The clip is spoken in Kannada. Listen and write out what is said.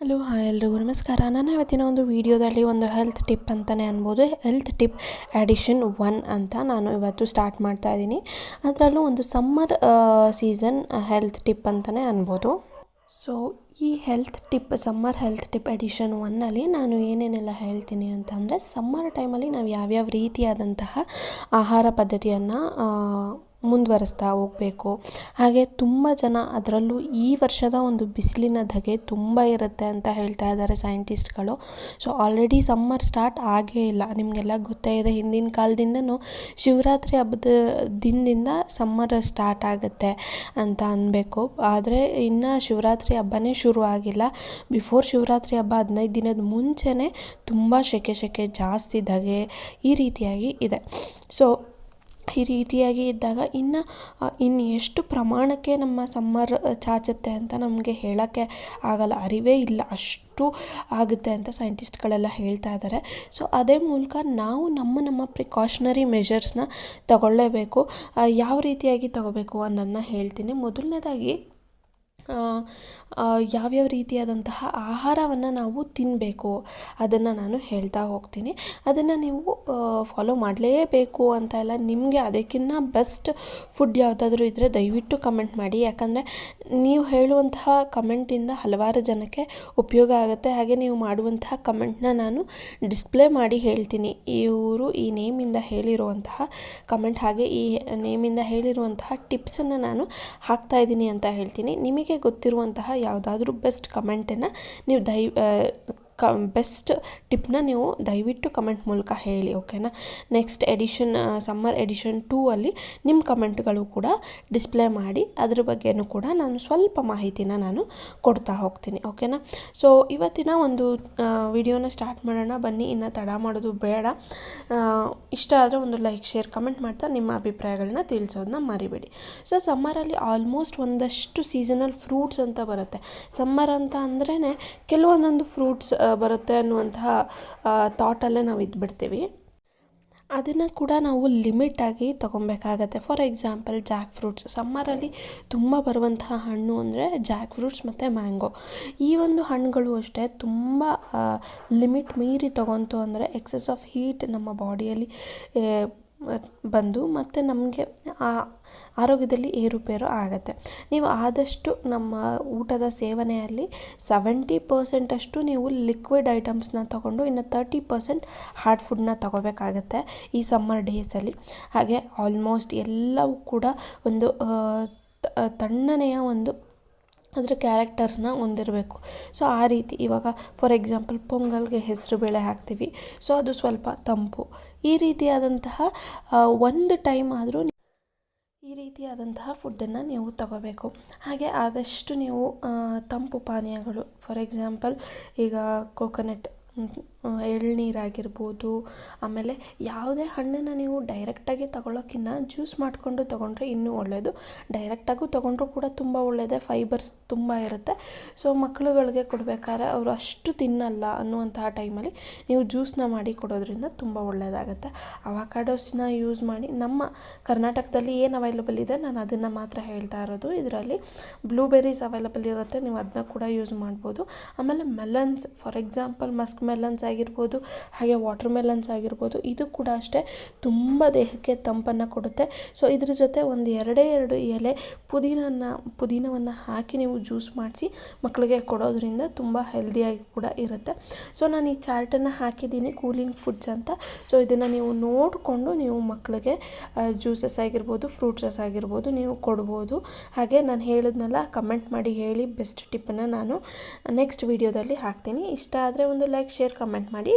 ಹಲೋ, ಹಾಯ್ ಎಲ್ರಿಗೂ ನಮಸ್ಕಾರ. ನಾನು ಇವತ್ತಿನ ಒಂದು ವಿಡಿಯೋದಲ್ಲಿ ಒಂದು ಹೆಲ್ತ್ ಟಿಪ್ ಅಂತಲೇ ಅನ್ಬೋದು. ಹೆಲ್ತ್ ಟಿಪ್ ಎಡಿಷನ್ ಒನ್ ಅಂತ ನಾನು ಇವತ್ತು ಸ್ಟಾರ್ಟ್ ಮಾಡ್ತಾ ಇದ್ದೀನಿ. ಅದರಲ್ಲೂ ಒಂದು ಸಮ್ಮರ್ ಸೀಸನ್ ಹೆಲ್ತ್ ಟಿಪ್ ಅಂತಲೇ ಅನ್ಬೋದು. ಸೊ ಈ health tip summer health tip edition ಒನ್ನಲ್ಲಿ ನಾನು ಏನೇನೆಲ್ಲ ಹೇಳ್ತೀನಿ ಅಂತಂದರೆ ಸಮ್ಮರ್ ಟೈಮಲ್ಲಿ ನಾವು ಯಾವ್ಯಾವ ರೀತಿಯಾದಂತಹ ಆಹಾರ ಪದ್ಧತಿಯನ್ನು ಮುಂದುವರಿಸ್ತಾ ಹೋಗಬೇಕು. ಹಾಗೆ ತುಂಬ ಜನ ಅದರಲ್ಲೂ ಈ ವರ್ಷದ ಒಂದು ಬಿಸಿಲಿನ ಧಗೆ ತುಂಬ ಇರುತ್ತೆ ಅಂತ ಹೇಳ್ತಾ ಇದ್ದಾರೆ ಸೈಂಟಿಸ್ಟ್ಗಳು. ಸೊ ಆಲ್ರೆಡಿ ಸಮ್ಮರ್ ಸ್ಟಾರ್ಟ್ ಆಗೇ ಇಲ್ಲ. ನಿಮಗೆಲ್ಲ ಗೊತ್ತೇ ಇದೆ, ಹಿಂದಿನ ಕಾಲದಿಂದನೂ ಶಿವರಾತ್ರಿ ಹಬ್ಬದ ದಿನದಿಂದ ಸಮ್ಮರ್ ಸ್ಟಾರ್ಟ್ ಆಗುತ್ತೆ ಅಂತ ಅನ್ಬೇಕು. ಆದರೆ ಇನ್ನು ಶಿವರಾತ್ರಿ ಹಬ್ಬನೇ ಶುರು ಆಗಿಲ್ಲ. ಬಿಫೋರ್ ಶಿವರಾತ್ರಿ ಹಬ್ಬ ಹದಿನೈದು ದಿನದ ಮುಂಚೆನೇ ತುಂಬ ಸೆಕೆ ಸೆಕೆ ಜಾಸ್ತಿ ಧಗೆ ಈ ರೀತಿಯಾಗಿ ಇದೆ. ಸೊ ಈ ರೀತಿಯಾಗಿ ಇದ್ದಾಗ ಇನ್ನು ಇನ್ನು ಎಷ್ಟು ಪ್ರಮಾಣಕ್ಕೆ ನಮ್ಮ ಸಮ್ಮರ್ ಚಾಚುತ್ತೆ ಅಂತ ನಮಗೆ ಹೇಳೋಕ್ಕೆ ಆಗಲ್ಲ, ಅರಿವೇ ಇಲ್ಲ ಅಷ್ಟು ಆಗುತ್ತೆ ಅಂತ ಸೈಂಟಿಸ್ಟ್ಗಳೆಲ್ಲ ಹೇಳ್ತಾ ಇದ್ದಾರೆ ಸೊ, ಅದೇ ಮೂಲಕ ನಾವು ನಮ್ಮ ನಮ್ಮ ಪ್ರಿಕಾಷನರಿ ಮೆಷರ್ಸ್ನ ತಗೊಳ್ಳೇಬೇಕು. ಯಾವ ರೀತಿಯಾಗಿ ತಗೋಬೇಕು ಅನ್ನೋದನ್ನ ಹೇಳ್ತೀನಿ. ಮೊದಲನೇದಾಗಿ ಯಾವ್ಯಾವ ರೀತಿಯಾದಂತಹ ಆಹಾರವನ್ನು ನಾವು ತಿನ್ನಬೇಕು ಅದನ್ನು ನಾನು ಹೇಳ್ತಾ ಹೋಗ್ತೀನಿ. ಅದನ್ನು ನೀವು ಫಾಲೋ ಮಾಡಲೇಬೇಕು ಅಂತ ಇಲ್ಲ ನಿಮಗೆ ಅದಕ್ಕಿಂತ ಬೆಸ್ಟ್ ಫುಡ್ ಯಾವುದಾದ್ರೂ ಇದ್ದರೆ ದಯವಿಟ್ಟು ಕಮೆಂಟ್ ಮಾಡಿ. ಯಾಕಂದರೆ ನೀವು ಹೇಳುವಂತಹ ಕಮೆಂಟಿಂದ ಹಲವಾರು ಜನಕ್ಕೆ ಉಪಯೋಗ ಆಗುತ್ತೆ. ಹಾಗೆ ನೀವು ಮಾಡುವಂತಹ ಕಮೆಂಟ್ನ ನಾನು ಡಿಸ್ಪ್ಲೇ ಮಾಡಿ ಹೇಳ್ತೀನಿ. ಇವರು ಈ ನೇಮಿಂದ ಹೇಳಿರುವಂತಹ ಕಮೆಂಟ್ ಹಾಗೆ ಈ ನೇಮಿಂದ ಹೇಳಿರುವಂತಹ ಟಿಪ್ಸನ್ನು ನಾನು ಹಾಕ್ತಾ ಇದ್ದೀನಿ ಅಂತ ಹೇಳ್ತೀನಿ. ನಿಮಗೆ ಗೊತ್ತಿರುವಂತಹ ಯಾವುದಾದ್ರೂ ಬೆಸ್ಟ್ ಕಮೆಂಟನ್ನು ನೀವು ದಯ ಕ ಬೆಸ್ಟ್ ಟಿಪ್ನ ನೀವು ದಯವಿಟ್ಟು ಕಮೆಂಟ್ ಮೂಲಕ ಹೇಳಿ ಓಕೆನಾ next edition summer edition two ಅಲ್ಲಿ ನಿಮ್ಮ ಕಮೆಂಟ್ಗಳು ಕೂಡ ಡಿಸ್ಪ್ಲೇ ಮಾಡಿ, ಅದ್ರ ಬಗ್ಗೆನೂ ಕೂಡ ನಾನು ಸ್ವಲ್ಪ ಮಾಹಿತಿನ ನಾನು ಕೊಡ್ತಾ ಹೋಗ್ತೀನಿ ಓಕೆನಾ ಸೊ ಇವತ್ತಿನ ಒಂದು ವಿಡಿಯೋನ ಸ್ಟಾರ್ಟ್ ಮಾಡೋಣ, ಬನ್ನಿ, ಇನ್ನು ತಡ ಮಾಡೋದು ಬೇಡ. ಇಷ್ಟ ಆದರೆ ಒಂದು ಲೈಕ್ ಶೇರ್ ಕಮೆಂಟ್ ಮಾಡ್ತಾ ನಿಮ್ಮ ಅಭಿಪ್ರಾಯಗಳನ್ನ ತಿಳಿಸೋದನ್ನ ಮರಿಬೇಡಿ. ಸೊ ಸಮ್ಮರಲ್ಲಿ ಆಲ್ಮೋಸ್ಟ್ ಒಂದಷ್ಟು ಸೀಸನಲ್ ಫ್ರೂಟ್ಸ್ ಅಂತ ಬರುತ್ತೆ. ಸಮ್ಮರ್ ಅಂತ ಅಂದ್ರೇ ಕೆಲವೊಂದೊಂದು ಫ್ರೂಟ್ಸ್ ಬರುತ್ತೆ ಅನ್ನುವಂತಹ ಥಾಟಲ್ಲೇ ನಾವು ಇದ್ಬಿಡ್ತೀವಿ. ಅದನ್ನು ಕೂಡ ನಾವು ಲಿಮಿಟಾಗಿ ತೊಗೊಬೇಕಾಗತ್ತೆ. ಫಾರ್ ಎಕ್ಸಾಂಪಲ್ ಜಾಕ್ ಫ್ರೂಟ್ಸ್ ಸಮ್ಮರಲ್ಲಿ ತುಂಬ ಬರುವಂತಹ ಹಣ್ಣು ಅಂದರೆ ಜಾಕ್ ಫ್ರೂಟ್ಸ್ ಮತ್ತು ಮ್ಯಾಂಗೋ ಈ ಒಂದು ಹಣ್ಣುಗಳು ಅಷ್ಟೇ ತುಂಬ ಲಿಮಿಟ್ ಮೀರಿ ತೊಗೊಂತು ಅಂದರೆ ಎಕ್ಸಸ್ ಆಫ್ ಹೀಟ್ ನಮ್ಮ ಬಾಡಿಯಲ್ಲಿ ಬಂದು ಮತ್ತು ನಮಗೆ ಆರೋಗ್ಯದಲ್ಲಿ ಏರುಪೇರು ಆಗುತ್ತೆ. ನೀವು ಆದಷ್ಟು ನಮ್ಮ ಊಟದ ಸೇವನೆಯಲ್ಲಿ ಸೆವೆಂಟಿ ಪರ್ಸೆಂಟಷ್ಟು ನೀವು ಲಿಕ್ವಿಡ್ ಐಟಮ್ಸ್ನ ತೊಗೊಂಡು ಇನ್ನು ತರ್ಟಿ ಪರ್ಸೆಂಟ್ ಹಾರ್ಡ್ ಫುಡ್ನ ತೊಗೋಬೇಕಾಗತ್ತೆ ಈ ಸಮ್ಮರ್ ಡೇಸಲ್ಲಿ ಹಾಗೆ ಆಲ್ಮೋಸ್ಟ್ ಎಲ್ಲವೂ ಕೂಡ ಒಂದು ತಣ್ಣನೆಯ ಒಂದು ಅದರ ಕ್ಯಾರೆಕ್ಟರ್ಸ್ನ ಹೊಂದಿರಬೇಕು. ಸೊ ಆ ರೀತಿ ಇವಾಗ ಫಾರ್ ಎಕ್ಸಾಂಪಲ್ ಪೊಂಗಲ್ಗೆ ಹೆಸರು ಬೇಳೆ ಹಾಕ್ತೀವಿ. ಸೊ ಅದು ಸ್ವಲ್ಪ ತಂಪು. ಈ ರೀತಿಯಾದಂತಹ ಒಂದು ಟೈಮ್ ಆದರೂ ಈ ರೀತಿಯಾದಂತಹ ಫುಡ್ಡನ್ನು ನೀವು ತಗೋಬೇಕು. ಹಾಗೆ ಆದಷ್ಟು ನೀವು ತಂಪು ಪಾನೀಯಗಳು ಫಾರ್ ಎಕ್ಸಾಂಪಲ್ ಈಗ ಕೋಕೋನಟ್ ಎಳ್ನೀರಾಗಿರ್ಬೋದು. ಆಮೇಲೆ ಯಾವುದೇ ಹಣ್ಣನ್ನು ನೀವು ಡೈರೆಕ್ಟಾಗಿ ತಗೊಳ್ಳೋಕ್ಕಿಂತ ಜ್ಯೂಸ್ ಮಾಡಿಕೊಂಡು ತೊಗೊಂಡ್ರೆ ಇನ್ನೂ ಒಳ್ಳೆಯದು ಡೈರೆಕ್ಟಾಗೂ ತೊಗೊಂಡ್ರೂ ಕೂಡ ತುಂಬ ಒಳ್ಳೆಯದೇ ಫೈಬರ್ಸ್ ತುಂಬ ಇರುತ್ತೆ. ಸೊ ಮಕ್ಕಳುಗಳಿಗೆ ಕೊಡಬೇಕಾದ್ರೆ ಅವರು ಅಷ್ಟು ತಿನ್ನಲ್ಲ ಅನ್ನುವಂತಹ ಟೈಮಲ್ಲಿ ನೀವು ಜ್ಯೂಸನ್ನ ಮಾಡಿ ಕೊಡೋದ್ರಿಂದ ತುಂಬ ಒಳ್ಳೆಯದಾಗುತ್ತೆ ಅವಾಕಾಡೋಸ್ನ ಯೂಸ್ ಮಾಡಿ, ನಮ್ಮ ಕರ್ನಾಟಕದಲ್ಲಿ ಏನು ಅವೈಲಬಲ್ ಇದೆ ನಾನು ಅದನ್ನು ಮಾತ್ರ ಹೇಳ್ತಾ ಇರೋದು. ಇದರಲ್ಲಿ ಬ್ಲೂಬೆರೀಸ್ ಅವೈಲಬಲ್ ಇರುತ್ತೆ, ನೀವು ಅದನ್ನ ಕೂಡ ಯೂಸ್ ಮಾಡ್ಬೋದು. ಆಮೇಲೆ melons for example musk melons ಆಗಿರ್ಬೋದು, ಹಾಗೆ ವಾಟರ್ ಮೆಲನ್ಸ್ ಆಗಿರ್ಬೋದು, ಇದು ಕೂಡ ಅಷ್ಟೇ ತುಂಬ ದೇಹಕ್ಕೆ ತಂಪನ್ನು ಕೊಡುತ್ತೆ. ಸೊ ಇದ್ರ ಜೊತೆ ಒಂದು ಎರಡೇ ಎರಡು ಎಲೆ ಪುದೀನನ್ನು, ಪುದೀನವನ್ನು ಹಾಕಿ ನೀವು ಜ್ಯೂಸ್ ಮಾಡಿಸಿ ಮಕ್ಕಳಿಗೆ ಕೊಡೋದ್ರಿಂದ ತುಂಬ ಹೆಲ್ದಿಯಾಗಿ ಕೂಡ ಇರುತ್ತೆ. ಸೊ ನಾನು ಈ ಚಾರ್ಟನ್ನು ಹಾಕಿದ್ದೀನಿ ಕೂಲಿಂಗ್ ಫುಡ್ಸ್ ಅಂತ. ಸೊ ಇದನ್ನು ನೀವು ನೋಡಿಕೊಂಡು ನೀವು ಮಕ್ಕಳಿಗೆ ಜ್ಯೂಸಸ್ ಆಗಿರ್ಬೋದು ಫ್ರೂಟ್ಸಸ್ ಆಗಿರ್ಬೋದು ನೀವು ಕೊಡ್ಬೋದು. ಹಾಗೆ ನಾನು ಹೇಳಿದ್ನೆಲ್ಲ ಕಮೆಂಟ್ ಮಾಡಿ ಹೇಳಿ ಬೆಸ್ಟ್ ಟಿಪ್ಪನ್ನು ನಾನು ನೆಕ್ಸ್ಟ್ ವೀಡಿಯೋದಲ್ಲಿ ಹಾಕ್ತೀನಿ. ಇಷ್ಟ ಆದರೆ ಒಂದು ಲೈಕ್ ಶೇರ್ ಕಮೆಂಟ್ ಮಾಡಿ.